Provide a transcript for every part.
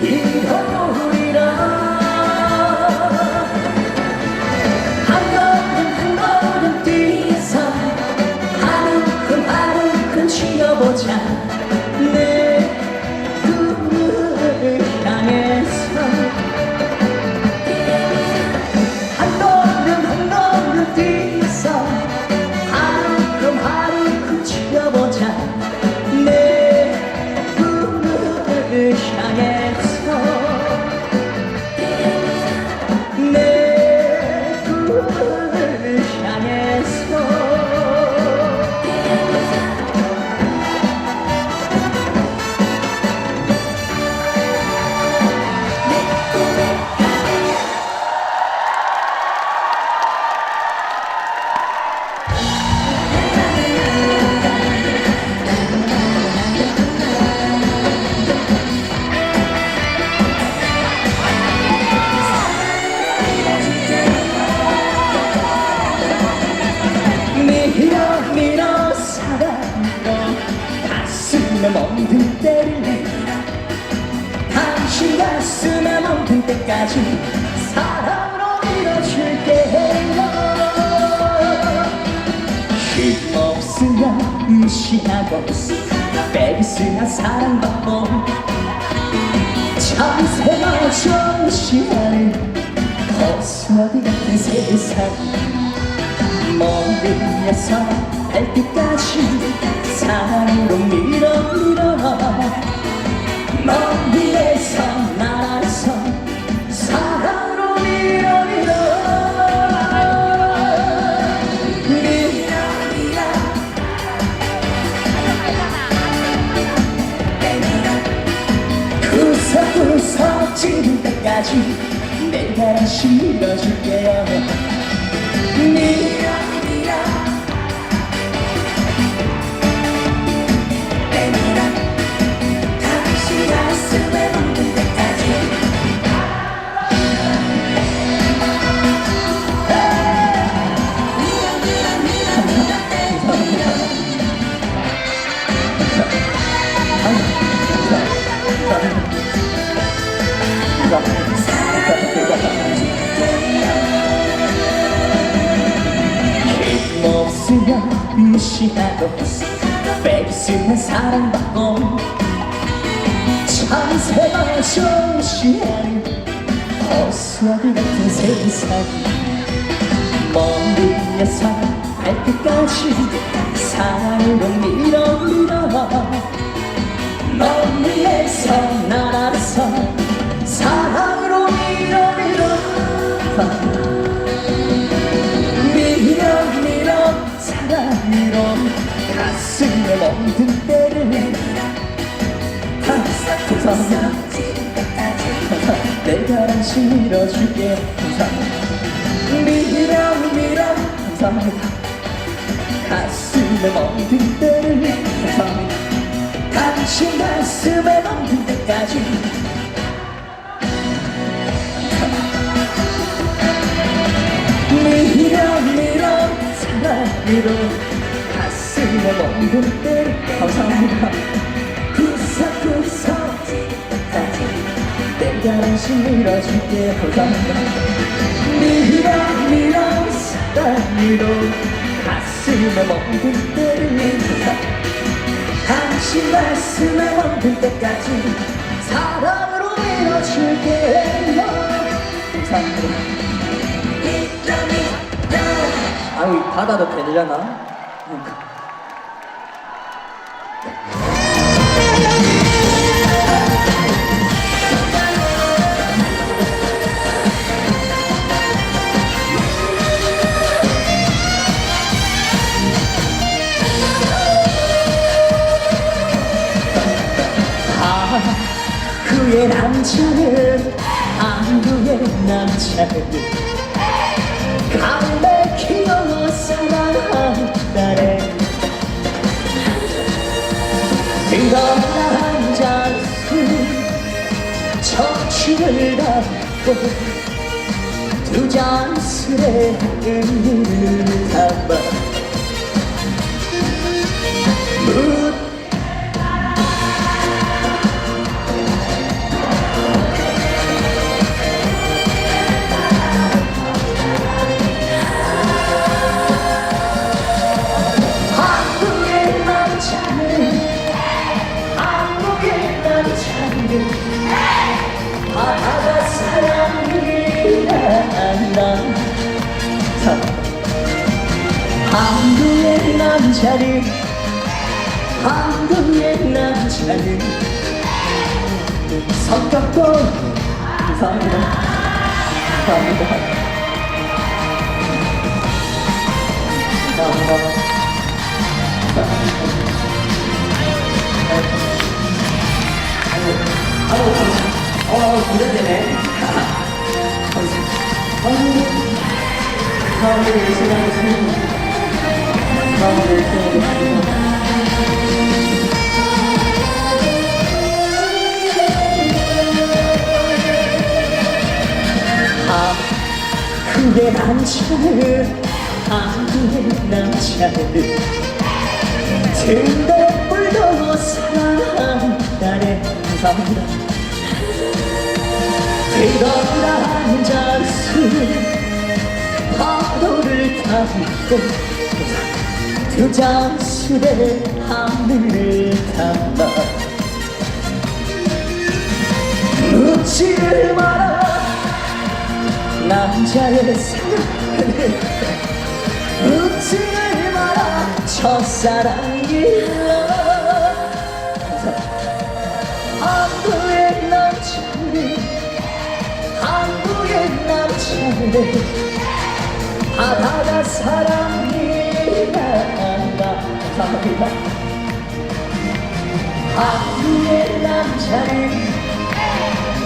번쯤은 이루리 새마저 무시하는 거스어디 같은 세상. 먼 위에서 발끝까지 사랑으로 밀어 밀어 먼 위에서 날 때까지 내가 다시 밀어줄게요. 밀 뺏으면 사랑받고 참새마저 무시하는 허수아비 같은 세상 먼 위에서 발끝까지 사랑으로 밀어 밀어 먼 위에서 날아서 사랑으로 밀어 밀어 밀어 멍든 때를 감사합니다. 내가 당신 밀어줄게. 감사합니다. 밀어 밀어 감사합니다. 가슴에 멍든 때를 감사합니다. 당신 가슴에 멍든 때까지. 밀어 밀어 사랑으로 가슴에 멍든 때를 감사합니다. 구석구석 내가 당신 밀어줄게 감사합니다. 밀어 밀어 사랑으로 가슴에 멍든 때를 감사합니다 당신 가슴에 멍든 때까지 사랑으로 밀어줄게요 감사합니다. 아유 닫아도 되려나? 남자는 안그의 남자는 가을에 키워 사랑한다네 한잔 술 멋을 담고 두 잔 술에 의미를 담아 사랑이란다 한국의 남자는 한국의 남자는 성격도 감사합니다 감사합니다 감사합니다 아유, 어, 부담되네. 다음에 열심히 하겠습니다. 다음에 열심히 하겠습니다. 아, 그의 남자는, 아, 그의 남자는 등대 뿔도 사랑한다네 감사합니다 그런 한 잔술 파도를 담고 두 잔술에 하늘을 담아 묻지를 마라 남자의 사랑을. 묻지를 마라 첫사랑이라 한국의 남자를 한국의 남자를 바다가 사랑이란다. 감사합니다 한국의 남자를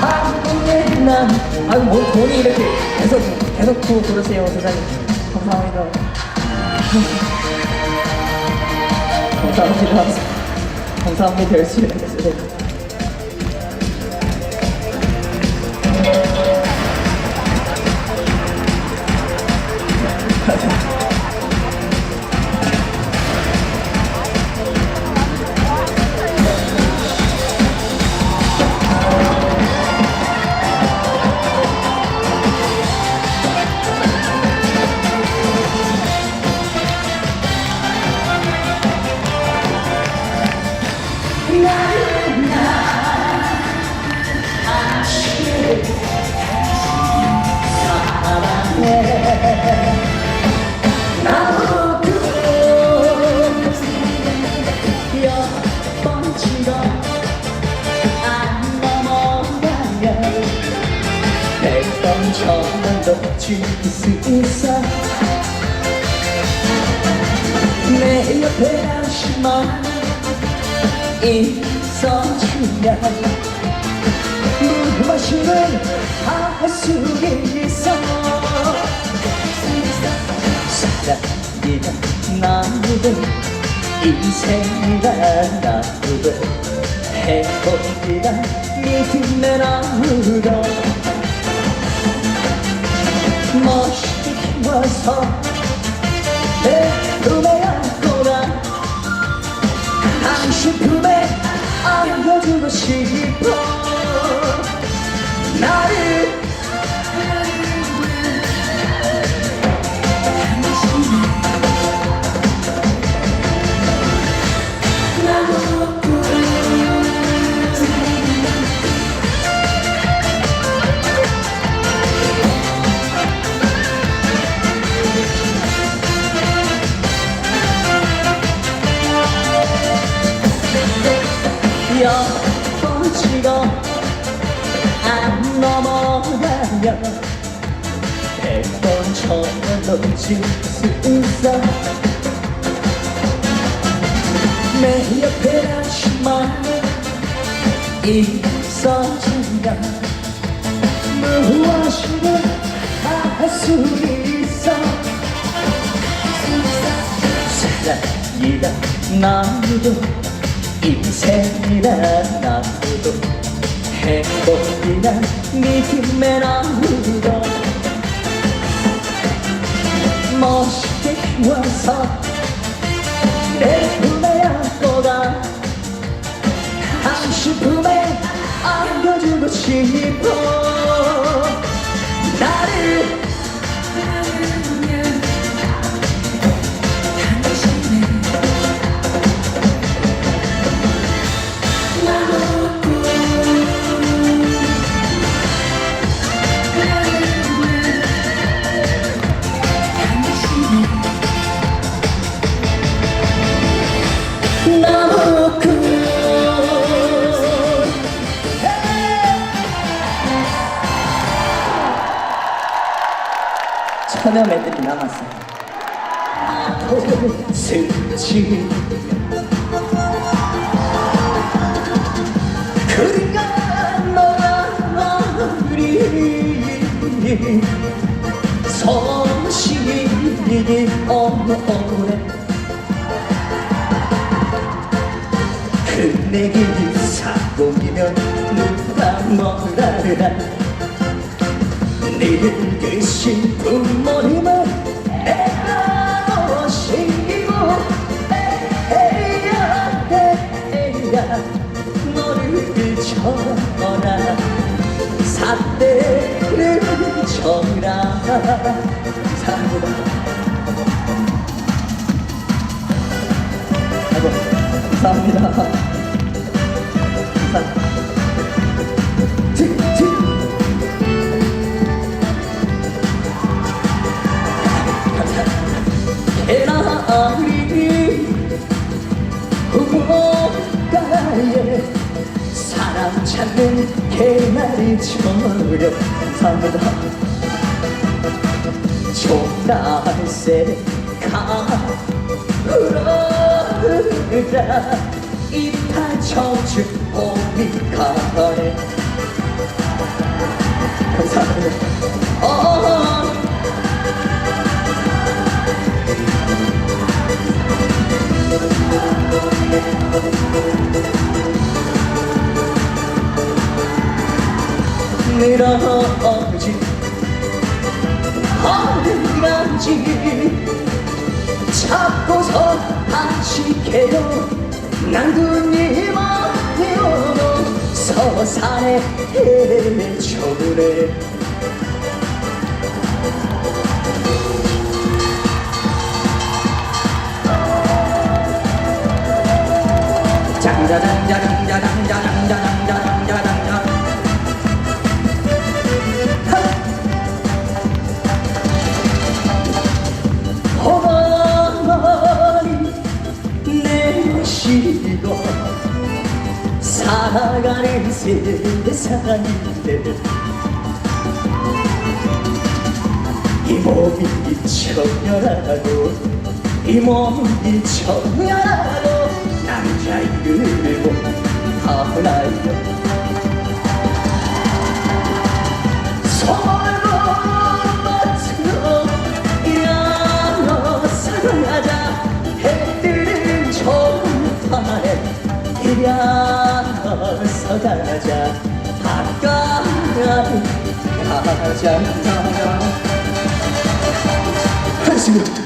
한국의 남. 아유 뭐 돈이 이렇게 계속 계속 부 그러세요 세상에 감사합니다. 감사합니다. 감사합니다. 열심히 하겠습니다 있어주면 무엇이든 할수 있어 사랑이란 나무도 인생이란 나무도 행복이란 믿음의 나무도 멋있게 와서 내 품에 안고라 당신 품에 안겨주고 싶어. 나를 엿번치고 안 넘어가면 백번 천번 칠수 있어. 내 옆에 당신만 있어주면 무엇이든 다할수 있어? 사랑이란 나무도 인생이란 나무도 행복이란 믿음의 나무도 멋있게 키워서 천여 매들이 남았어요. 스치 그가 너가 우리 소식이 오래 끝내기 사고이면 누가 뭐라 라 늙으신 부모님은 내가 모시고 에야 에야 너를 쳐라 사대를 쳐라 감사합니다 아이고 감사합니다. 감사합니다 개나리 후보가에 사람 찾는 개나리처럼 감사합니다. 종달새 가으로라 이탈 청춘 봄이 가네 감사합니다 어 늘어지. 어디 간지 잡고서 다시게요 난군이 마음으로 서산에 헤쳐오네 살아가는 세상인데 이 몸이 처녀라고 이 몸이 처녀라고 남자 이름을 하나요 일어서 가자. 바깥 가자. 한숨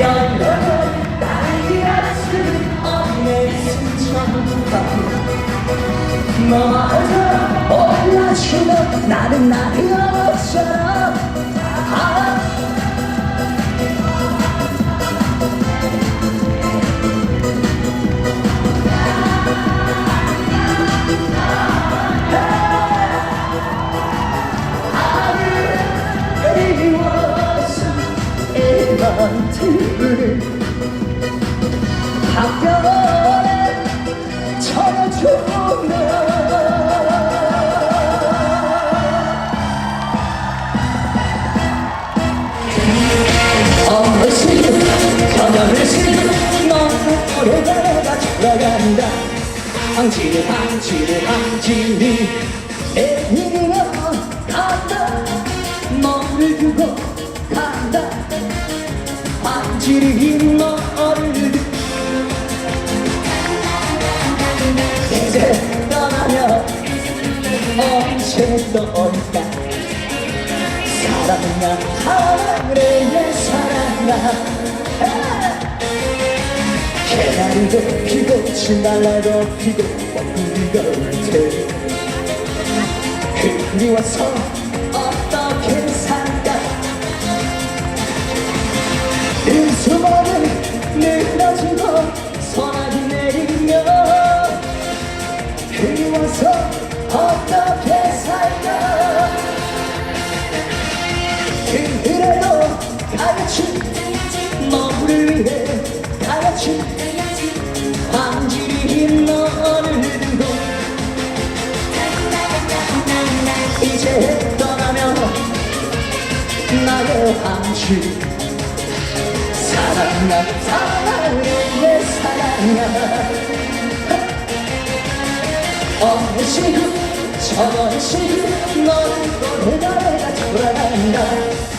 연락을 날개할 수 없는 승천감 너마저 올라주면 나는 없어라 아, 눈물을 한편에 쳐주나 어르신 저녁을신 너무 오래가 돌아간다. 항지를 항지를 항지를 지를 너를 이제 떠나면 언제 또 올까 사랑아 사랑을 내 사랑아 개나리도 피고 진달래도 피고 멍들이 돼 그리워서 저런 시구 너를 보내다 내가 돌아간다.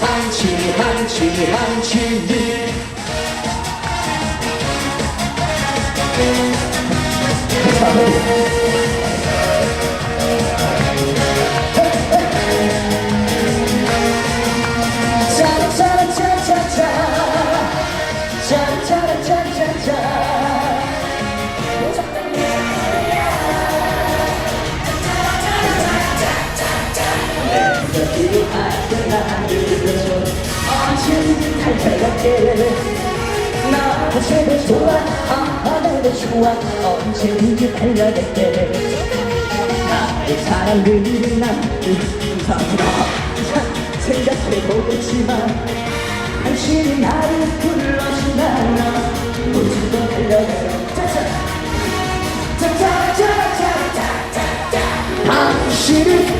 한치 한치 한치 짜 달려갈게. 나 언제든 좋아. 아무래도 좋아. 언제든 달려갈게 나의 사랑들이 난 생각해보고 있지만 당신이 나를 불러준다면 언제든 달려갈게 짜자 짜자자자자자자. 당신을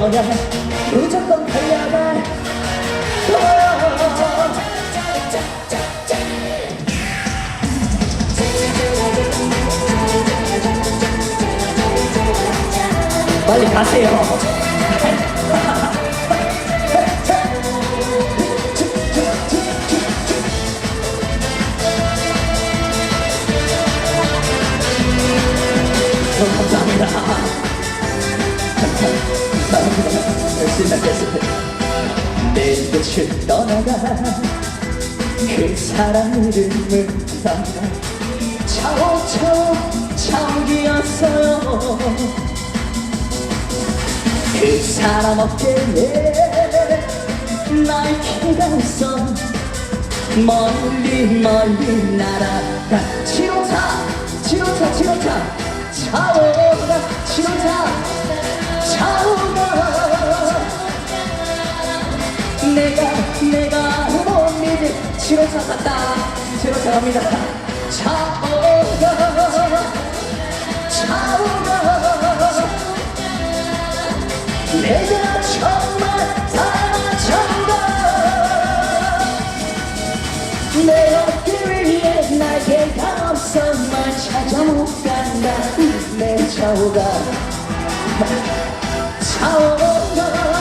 거야 무조건 달려갈 빨리 가세요 그 사람 이름을 담아 차오 차오 차오기였어요. 그 사람 어깨에 나이키가 있어 멀리 멀리 날아가. 치료차 치료차 치료차. 차오가 치료차. 차오가. 내가 내가 못 치료차 갔다. 치료차 갑니다. 차오가 차오가. 내가 정말 사랑한다. 내 어깨 위에 날개가 없어 널 찾아 못 간다. 내 차오가 차오가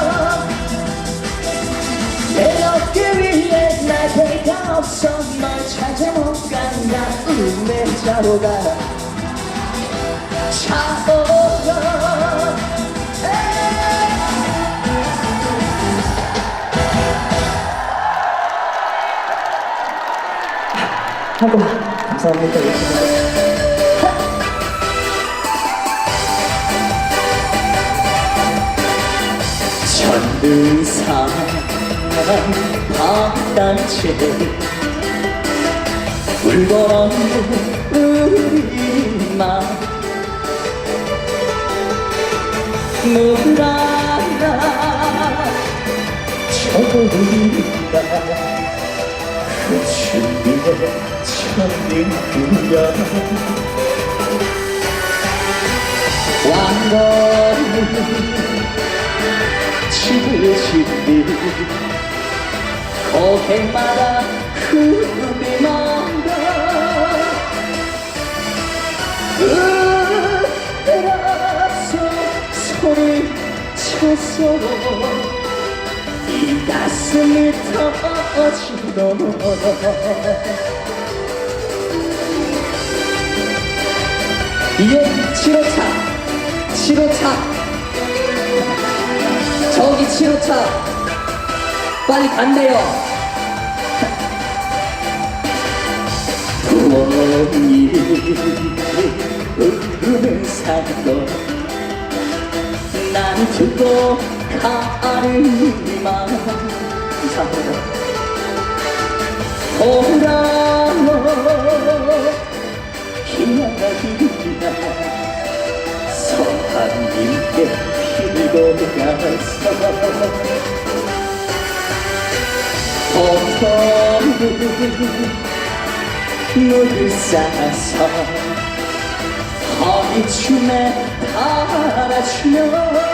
내 차오가 차오가 하고 감사합니다. 바다채 울고 없는 우리 맘 물알아 저리가 그 준비에 천리구야 왕건이 지그시리 고객마다 흡이 만 다 으라서 소리쳤어 이 가슴이 터지도록 이게 7호차. 7호차. 저기 7호차 빨리 간대요. 부엉이 흐르는 산도 난 가르마 감사합니다 돌아오 기나기나 서한님께 빌고 가서 보통은 물을 싸서 허리춤에 달아주며